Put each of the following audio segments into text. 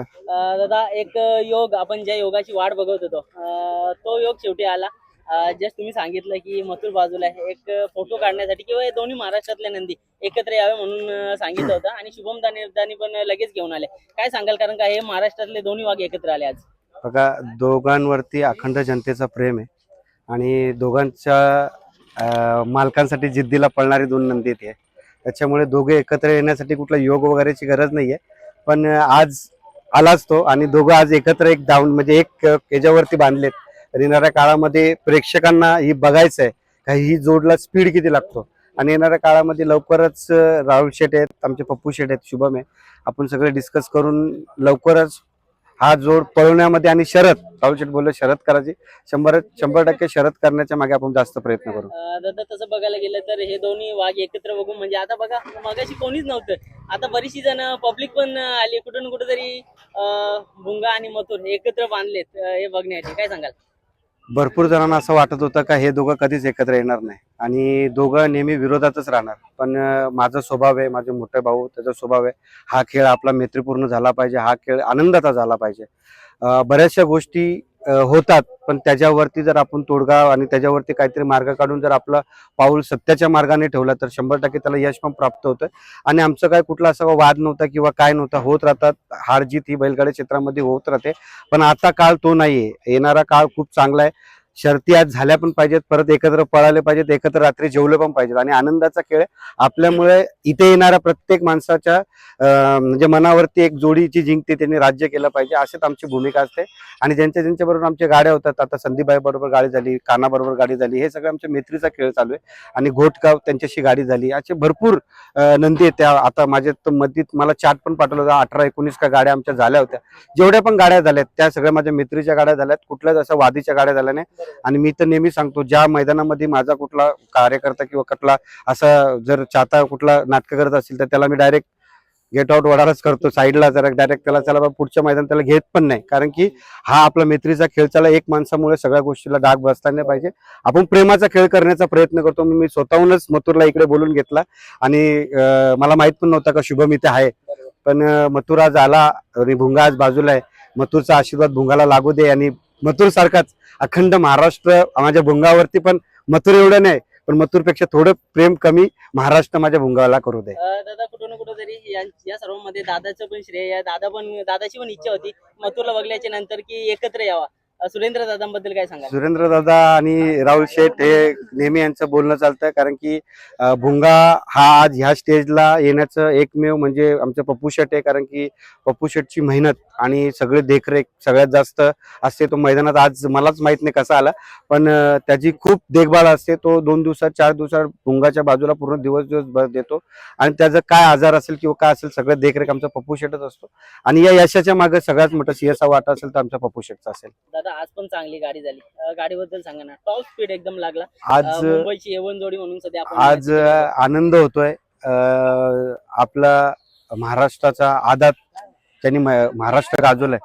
अं, दादा एक योग आपण ज्या योगाची वाट बघत होतो अं, तो योग शेवटी आला. जस्ट तुम्ही सांगितलं की मथुर बाजूला आहे. एक फोटो काढण्यासाठी किंवा हे दोन्ही महाराष्ट्रातले नंदी एकत्र यावे म्हणून अं, सांगितलं होतं आणि शुभम दानी दानी पण लगेच घेऊन आले. काय सांगाल? कारण का हे महाराष्ट्रातले दोन्ही वाघ एकत्र आले आज. बघा दोघांवरती अखंड जनतेचा प्रेम आहे आणि दोघांच्या अं, मालकांसाठी जिद्दीला पळणारी दोन नंदी ते त्याच्यामुळे दोघे एकत्र येण्यासाठी कुठला योग वगैरेची गरज नाहीये. पण आज आलाच तो आणि दोघं आज एकत्र एक डाऊन म्हणजे एक याच्यावरती बांधलेत. तर येणाऱ्या काळामध्ये प्रेक्षकांना ही बघायचं आहे का ही जोडला स्पीड किती लागतो? आणि येणाऱ्या काळामध्ये लवकरच राहुल शेट आहेत आमचे पप्पू शेट आहेत शुभम आहे. आपण सगळे डिस्कस करून लवकरच हा जोड पळवण्यामध्ये आणि शरद राहुल शेट बोलले शरद करायची. शंभर शंभर टक्के शरद करण्याच्या मागे आपण जास्त प्रयत्न करू. दादा तसं बघायला गेलं तर हे दोन्ही वाघ एकत्र बघून म्हणजे आता बघा मगाशी कोणीच नव्हतं. आता बरीचशी जण पब्लिक पण आली कुठून कुठेतरी तरी भुंगा आणि मथुर एकत्र बांधलेत हे बघण्यासाठी. काय सांगाल? भरपूर जणांना असं वाटत होतं का हे दोघं कधीच एकत्र येणार नाही. आणि दोघं नेहमी विरोधातच राहणार. पण माझा स्वभाव आहे माझे मोठे भाऊ त्याचा स्वभाव आहे. हा खेळ आपला मैत्रीपूर्ण झाला पाहिजे हा खेळ आनंदाचा झाला पाहिजे. बऱ्याचशा गोष्टी होतात. पण त्याच्यावरती जर आपण तोडगा आणि त्याच्यावरती काहीतरी मार्ग काढून जर आपला पाऊल सत्याच्या मार्गाने ठेवला तर शंभर टक्के त्याला यश पण प्राप्त होतं. आणि आमचं काय कुठला असा वाद नव्हता किंवा काय नव्हता होत राहतात. हार जीत ही बैलगाडी क्षेत्रामध्ये होत राहते. पण आता काळ तो नाहीये. येणारा काळ खूप चांगला आहे. शर्ती आज झाल्या पण पाहिजेत परत एकत्र पळाले पाहिजेत एकत्र रात्री जेवले पण पाहिजेत. आणि आनंदाचा खेळ आपल्यामुळे इथे येणाऱ्या प्रत्येक माणसाच्या म्हणजे मनावरती एक जोडीची जिंकते त्यांनी राज्य केलं पाहिजे अशीच आमची भूमिका असते. आणि ज्यांच्या ज्यांच्याबरोबर आमच्या गाड्या होतात आता संदीपबाई बरोबर गाडी झाली कानाबरोबर गाडी झाली हे सगळं आमच्या मैत्रीचा खेळ चालू आहे. आणि घोटगाव त्यांच्याशी गाडी झाली. असे भरपूर नंदी आहेत त्या. आता माझ्या तर मधीत मला चार्ट पण पाठवलं होतं. अठरा एकोणीस का गाड्या आमच्या झाल्या होत्या. जेवढ्या पण गाड्या झाल्यात त्या सगळ्या माझ्या मैत्रीच्या गाड्या झाल्यात. कुठल्याच असं वादीच्या गाड्या झाल्या नाही. आणि मी तर नेहमी सांगतो ज्या मैदानामध्ये माझा कुठला कार्यकर्ता किंवा कुठला असा जर चाहता कुठला नाटक करत असेल तर त्याला मी डायरेक्ट गेट आउट वडारच करतो साईडला जरा डायरेक्ट त्याला बा पुढच्या मैदान त्याला घेत पण नाही. कारण की हा आपला मैत्रीचा खेळ चालला एक माणसामुळे सगळ्या गोष्टीला डाग बसता नाही पाहिजे. आपण प्रेमाचा खेळ करण्याचा प्रयत्न करतो मी स्वतःहूनच मथुरला इकडे बोलून घेतला. आणि मला माहीत पण नव्हता का शुभम इथे आहे. पण मथुर आज आला आणि भुंगा आज बाजूला आहे. मथुरचा आशीर्वाद भुंगाला लागू दे आणि मथुर सारखाच. अखंड महाराष्ट्र माझ्या भुंगावरती पण मथुर एवढं नाही पण मथुरपेक्षा थोडं प्रेम कमी महाराष्ट्र माझ्या भुंगाला करू दे. अं, दादा कुठं ना कुठं तरी या या सर्वांमध्ये दादाचं पण श्रेय आहे. दादा पण दादाची पण इच्छा होती मथुरला बघल्याच्या नंतर की एकत्र यावा. सुरेंद्र दादांबद्दल काय सांगाल? सुरेंद्र दादा आणि राहुल शेठ हे नेहमी यांचं बोलणं चालतं कारण की भुंगा हा आज ह्या स्टेजला येण्याचं एकमेव म्हणजे आमचं पप्पू शेठ आहे कारण की पप्पू शेठची मेहनत आणि सगळे देखरेख सगळ्यात जास्त असते तो मैदानात. आज मलाच माहीत नाही कसा आला पण त्याची खूप देखभाल असते. तो दोन दिवसात चार दिवसात भुंगाच्या बाजूला पूर्ण दिवस दिवस भर देतो आणि त्याचं काय आजार असेल किंवा काय असेल सगळं देखरेख आमचा पप्पू शेठच असतो. आणि या यशाच्या मागे सगळ्यात मोठा सिंहाचा वाटा असेल तर आमचा पप्पू शेठचा असेल. दादा आज पण चांगली गाडी झाली. गाडीबद्दल सांगा ना. टॉप स्पीड एकदम लागला. आज मुंबईची एवन जोडी म्हणून सध्या आज आनंद होतोय. आपला महाराष्ट्राचा आदात त्यांनी महाराष्ट्र गाजवलाय.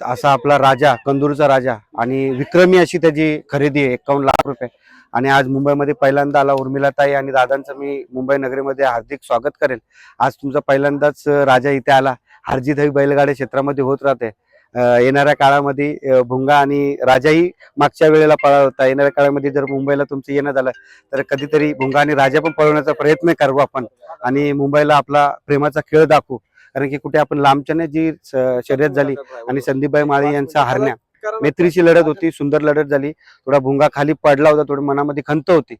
असा आपला राजा कंदूरचा राजा आणि विक्रमी अशी त्याची खरेदी आहे एकावन्न लाख रुपये. आणि आज मुंबईमध्ये पहिल्यांदा आला उर्मिलाताई आणि दादांचं मी मुंबई नगरीमध्ये हार्दिक स्वागत करेल. आज तुमचा पहिल्यांदाच राजा इथे आला. हरजीत ही बैलगाड्या क्षेत्रामध्ये होत राहते. येणाऱ्या काळामध्ये भुंगा आणि राजाही मागच्या वेळेला पळा होता येणाऱ्या काळामध्ये जर मुंबईला तुमचं येणं झालं तर कधीतरी भुंगा आणि राजा पण पळवण्याचा प्रयत्न करू आपण आणि मुंबईला आपला प्रेमाचा खेळ दाखवू. कारण की कुठे आपण लांबच्याने जी शर्यत झाली आणि संदीपबाई माळी यांचा हरण्या मैत्रीची लढत होती सुंदर लढत झाली. थोडा भुंगा खाली पडला होता थोडी मनामध्ये खंत होती.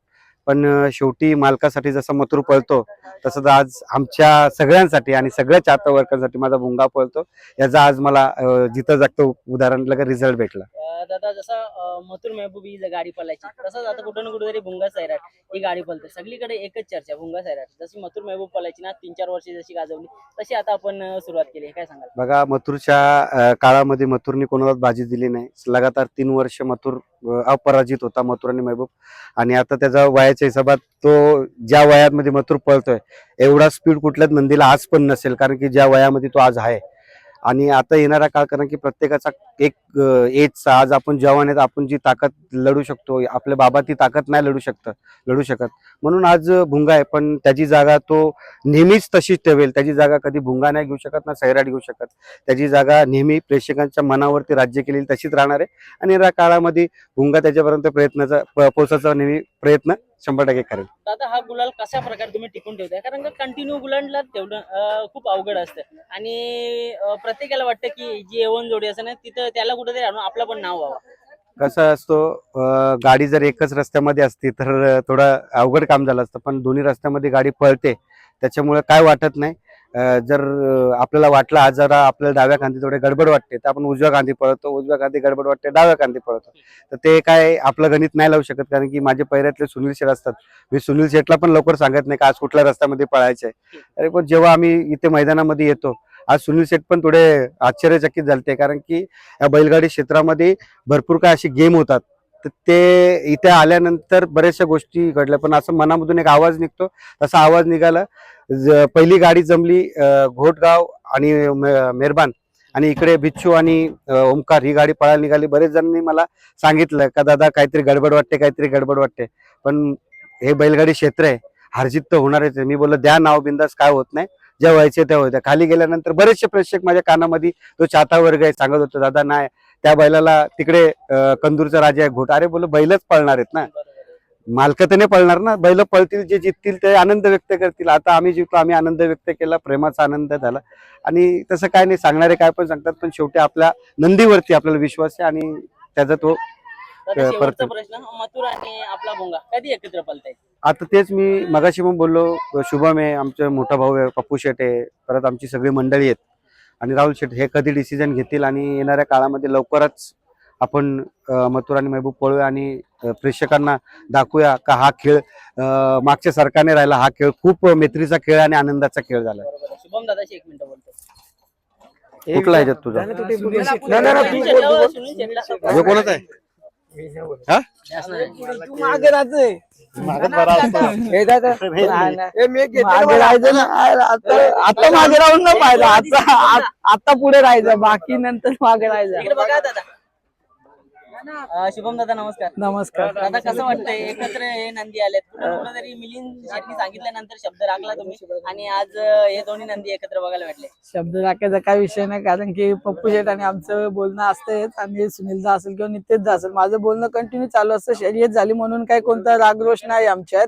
पण शेवटी मालकासाठी जसा मथुर पळतो तसंच आज आमच्या सगळ्यांसाठी आणि सगळ्या चाहता वर्गांसाठी माझा भुंगा पळतो. याचा आज मला जिथं जागतं उदाहरण लगेच रिझल्ट भेटला. दादा जसं मथुर महबूब ही गाडी पळायची तसंच आता कुठं ना कुठं तरी भुंगा सैराट ही गाडी पळते. सगळीकडे एकच चर्चा भुंगा सैराट. जशी मथुर महबूब पळायची ना तीन चार वर्षे जशी गाजवली तशी आता आपण सुरुवात केली. काय सांगाल? बघा मथुरच्या काळामध्ये मथुरने कोणालाच बाजी दिली नाही. लगातार तीन वर्ष मथुर अपराजित होता मथुर आणि महबूब. आणि आता त्याचा वयाच्या हिशोबात तो ज्या वयामध्ये मथुर पळतोय एवढा स्पीड कुठल्याच नंदीला आज पण नसेल कारण की ज्या वयामध्ये तो आज आहे आणि आता येणारा काळ कारण की प्रत्येकाचा एक एजचा आज आपण जवान आहेत आपण जी ताकद लढू शकतो आपले बाबा ती ताकद नाही लढू शकत लढू शकत. म्हणून आज भुंगा आहे पण त्याची जागा तो नेहमीच तशीच ठेवेल. त्याची जागा कधी भुंगा नाही घेऊ शकत ना सैराट घेऊ शकत. त्याची जागा नेहमी प्रेक्षकांच्या मनावरती राज्य केलेली तशीच राहणार आहे. आणि या काळामध्ये भुंगा त्याच्यापर्यंत प्रयत्नाचा प- नेहमी प्रयत्न शंभर टक्के करेल. दादा हा गुलाल कशा प्रकारे तुम्ही टिकून ठेवताय? कारण का कंटिन्यू गुलालला अं, खूप अवघड असतं. आणि अं, प्रत्येकाला वाटतं की जी एवन जोडी असं ना तिथं त्याला कुठेतरी आणून आपलं पण नाव व्हावं. कसं असतो अं, गाडी जर एकच रस्त्यामध्ये असती तर थोडं अवघड काम झालं असतं. पण दोन्ही रस्त्यामध्ये गाडी पळते. त्याच्यामुळे काय वाटत नाही. जर आपल्याला वाटलं आज जरा आपल्याला डाव्या कांदी थोडे गडबड वाटते तर आपण उजव्या कांदी पळतो उजव्या कांदी गडबड वाटते डाव्या कांदी पळतो. तर ते काय आपलं गणित नाही लावू शकत कारण की माझे पैऱ्यातले सुनील शेठ असतात. मी सुनील शेठला पण लवकर सांगत नाही का आज कुठल्या रस्त्यामध्ये पळायचं आहे. अरे पण जेव्हा आम्ही इथे मैदानामध्ये येतो आज सुनील शेठ पण थोडे आश्चर्यचकित झालते कारण की या बैलगाडी क्षेत्रामध्ये भरपूर काय असे गेम होतात. तर ते इथे आल्यानंतर बऱ्याचशा गोष्टी घडल्या. पण असं मनामधून एक आवाज निघतो. तसा आवाज निघाला. पहिली गाडी जमली घोटगाव आणि मेरबान मेहरबान आणि इकडे बिच्छू आणि ओमकार ही गाडी पळायला निघाली. बरेच जणांनी मला सांगितलं का दादा काहीतरी गडबड वाटते काहीतरी गडबड वाटते. पण हे बैलगाडी क्षेत्र आहे. हारजीत तर होणारच आहे. मी बोललो द्या नाव बिंदास काय होत नाही. जे व्हायचे ते होत्या खाली गेल्यानंतर बरेचसे प्रेक्षक माझ्या कानामध्ये तो चाहता वर्ग आहे सांगत होतो दादा नाही त्या बैलाला तिकडे कंदूरचा राजा आहे घोट. अरे बोल बैलच पळणार आहेत ना. मालक तर नाही पळणार ना. बैल पळतील जे जिततील ते आनंद व्यक्त करतील. आता आम्ही जिंकलो आम्ही आनंद व्यक्त केला प्रेमाचा आनंद झाला. आणि तसं काय नाही सांगणारे काय पण सांगतात पण शेवटी आपल्या नंदीवरती आपल्याला विश्वास आहे आणि त्याचा तो परत- आता तेच मी मगाशी पण बोललो शुभम आहे आमचा मोठा भाऊ आहे पप्पू शेट आहे परत आमची सगळी मंडळी आहेत. आणि राहुल शेट हे कधी डिसिजन घेतील आणि येणाऱ्या काळामध्ये लवकरच आपण मथुर आणि महबूब पळूया आणि प्रेक्षकांना दाखवूया का हा खेळ मागच्या सरकारने राहिला. हा खेळ खूप मैत्रीचा खेळ आणि आनंदाचा खेळ झाला. आहे. शुभम दादाशी एक मिनिट बोलतो. कुठला ह्याच्यात तुझा? नाही, सुनील शेट्टीला- हे? मागे राहतोय. हे दादा, हे मी मागे राहायचं ना. आता आता मागे राहून ना पाहिजे आता आ- आता पुढे राहायचं. बाकी नंतर मागे इकडे राहायचं बघा दादा. शुभम दादा नमस्कार. नमस्कार. दादा कसं वाटतंय? एकत्र हे नंदी कुठं कुठं तरी मिलिंद शेट्टी सांगितल्यानंतर शब्द राखला तुम्ही. आणि आज हे दोन्ही नंदी एकत्र बघायला भेटले. शब्द राखायचा काय विषय नाही कारण की पप्पू शेठ आणि आमचं बोलणं असतंच आणि सुनीलदा असेल किंवा नितेशदा असेल. माझं बोलणं कंटिन्यू चालू असतं. शर्यत झाली म्हणून काही कोणता रागरोष नाही आमच्यात.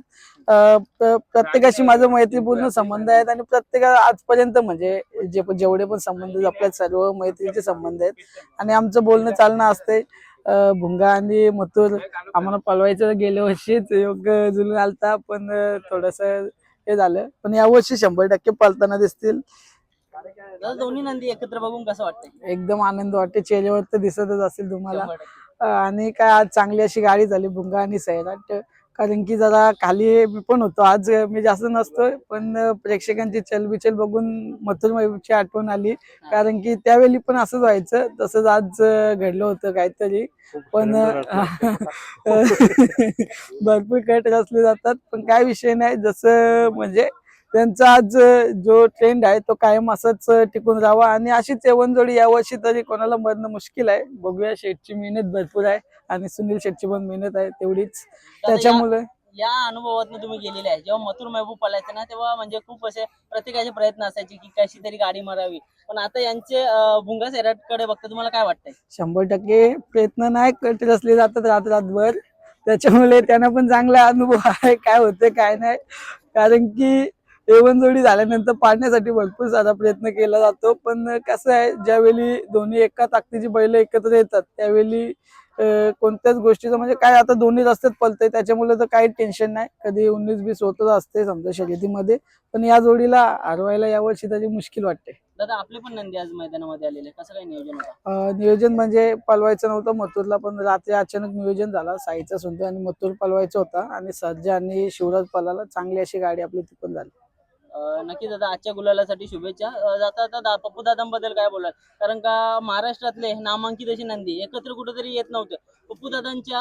प्रत्येकाशी माझं मैत्रीपूर्ण संबंध आहेत. आणि प्रत्येका आजपर्यंत म्हणजे जे पण जेवढे पण संबंध आपल्यात सर्व मैत्रीचे संबंध आहेत. आणि आमचं बोलणं चालणं असते भुंगा आणि मथुर आम्हाला पळवायचं गेल्या वर्षीच योग्य जुलून आलता पण थोडस हे झालं. पण यावर्षी शंभर टक्के पळताना दिसतील. दोन्ही नंदी एकत्र बघून कसं वाटतंय? एकदम आनंद वाटते चेहऱ्यावर तर दिसतच असेल तुम्हाला. आणि काय आज चांगली अशी गाडी झाली भुंगा आणि सैराट. कारण की जरा खाली मी पण होतो. आज मी जास्त नसतोय पण प्रेक्षकांची चलबिचल बघून मथुर महबूबची आठवण आली. कारण की त्यावेळी पण असंच व्हायचं तसंच आज घडलं होतं काहीतरी. पण भरपूर कट रचले जातात पण काय विषय नाही. जसं म्हणजे त्यांचा आज जो ट्रेंड आहे तो कायम असाच टिकून राहावा आणि अशीच जोडी यावर्षी तरी कोणाला मरणं मुश्किल आहे. बघूया शेटची मेहनत भरपूर आहे. आणि सुनील शेटची पण मेहनत आहे तेवढीच. त्याच्यामुळे या अनुभवातून तुम्ही गेलेले आहे. जेव्हा मथुर महबूब पळायचे ना तेव्हा म्हणजे खूप असे प्रत्येकाचे प्रयत्न असायचे की कशी तरी गाडी मारावी. पण आता यांचे भुंगा सैराटकडे बघता तुम्हाला काय वाटतंय? शंभर टक्के प्रयत्न नाही कट रचले जातात रात रातभर. त्याच्यामुळे त्यांना पण चांगला अनुभव आहे काय होते काय नाही. कारण की एवन जोडी झाल्यानंतर पाडण्यासाठी भरपूर सारा प्रयत्न केला जातो. पण कसं आहे ज्यावेळी दोन्ही एका ताकदीची बैल एकत्र येतात त्यावेळी कोणत्याच गोष्टीचं म्हणजे काय आता दोन्ही रस्त्यात पलतंय त्याच्यामुळे तर काही टेन्शन नाही. कधी उन्नीस बीस होतच असते समजा शर्यतीमध्ये. पण या जोडीला हरवायला यावर्षी तरी मुश्किल वाटते. दादा आपले पण नंदी आज मैदानामध्ये आलेले. कसं काय नियोजन होतं? नियोजन म्हणजे पलवायचं नव्हतं मथुरला पण रात्री अचानक नियोजन झाला. साईचा सुद्धा आणि मथुर पलवायचं होता. आणि सर्जा आणि शिवराज पलाला चांगली अशी गाडी आपली ती पण झाली. नक्की दादा आजच्या गुलालासाठी शुभेच्छा. जाता जाता पप्पू दादांबद्दल काय बोलाल? कारण का महाराष्ट्रातले नामांकित अशी नंदी एकत्र कुठेतरी येत नव्हते. पप्पू दादांच्या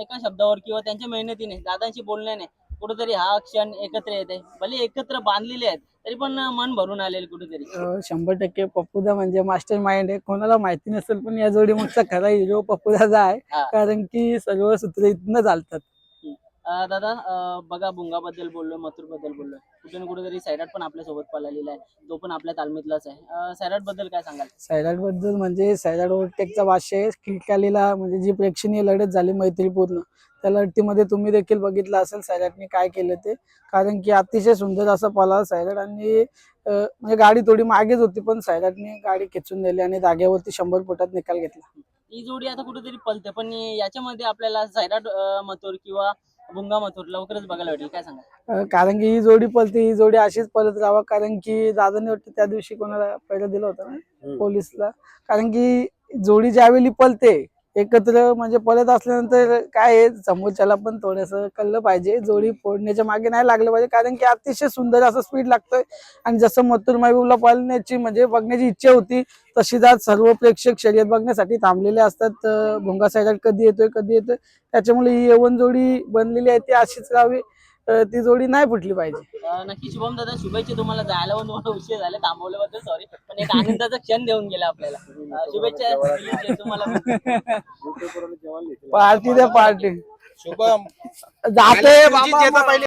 एका शब्दावर किंवा त्यांच्या मेहनतीने दादांशी बोलण्याने कुठेतरी हा क्षण एकत्र येते. भले एकत्र बांधलेले आहेत तरी पण मन भरून आलेले कुठेतरी. शंभर टक्के पप्पूदा म्हणजे मास्टर माइंड आहे. कोणाला माहिती नसेल पण या जोडी मागचा खरा हिरो पप्पूदाचा आहे. कारण की सर्व सूत्र इथनं चालतात. अं, दादा अं, बघा बोललोय मथुरबद्दल बोललोय. कुठे ना कुठेतरी सैराट पण आपल्यासोबत पळालेला आहे. तो पण आपल्या तालमीतलाच आहे. अं, सैराटबद्दल काय सांगाल? सैराटबद्दल म्हणजे सैराट भाष्य आहे. खिडकालीला म्हणजे जी प्रेक्षणीय लढत झाली मैत्रीपूर्ण त्या लढतीमध्ये तुम्ही देखील बघितलं असेल सैराटने काय केलं ते. कारण की अतिशय सुंदर असं पळाला सैराट आणि अं, म्हणजे गाडी थोडी मागेच होती पण सैराटने गाडी खेचून दिली आणि जागेवरती शंभर फुटात निकाल घेतला. ही जोडी आता कुठेतरी पलते पण याच्यामध्ये आपल्याला सैराट अं, मथुर किंवा भुंगा मथुर लवकरच बघायला भेटेल काय सांगा अं, कारण की ही जोडी पळते ही जोडी अशीच पळत राहावं कारण की दादाने वाटतं त्या दिवशी कोणाला पहिलं दिलं होतं ना पोलिसला. कारण की जोडी ज्यावेळी पळते एकत्र म्हणजे पळत असल्यानंतर काय आहे समोरच्याला पण थोडस कळलं पाहिजे. जोडी फोडण्याच्या मागे नाही लागलं पाहिजे कारण की अतिशय सुंदर असं स्पीड लागतोय. आणि जसं मथुर महबूबला पळण्याची म्हणजे बघण्याची इच्छा होती तशीच आज सर्व प्रेक्षक शर्यत बघण्यासाठी थांबलेले असतात. भोंगा साईड कधी येतोय कधी येतोय. त्याच्यामुळे ही यवन जोडी बनलेली आहे ती अशीच राहावी. ती जोडी नाही फुटली पाहिजे. अं, नक्की शुभम दादा शुभेच्छा तुम्हाला. जायला पण तुम्हाला उशीर झाले. थांबवल्याबद्दल सॉरी पण एक आनंदाचा क्षण देऊन गेला आपल्याला. अं, शुभेच्छा. तुम्हाला. पार्टी द्या पार्टी. शुभम. जाते बाबा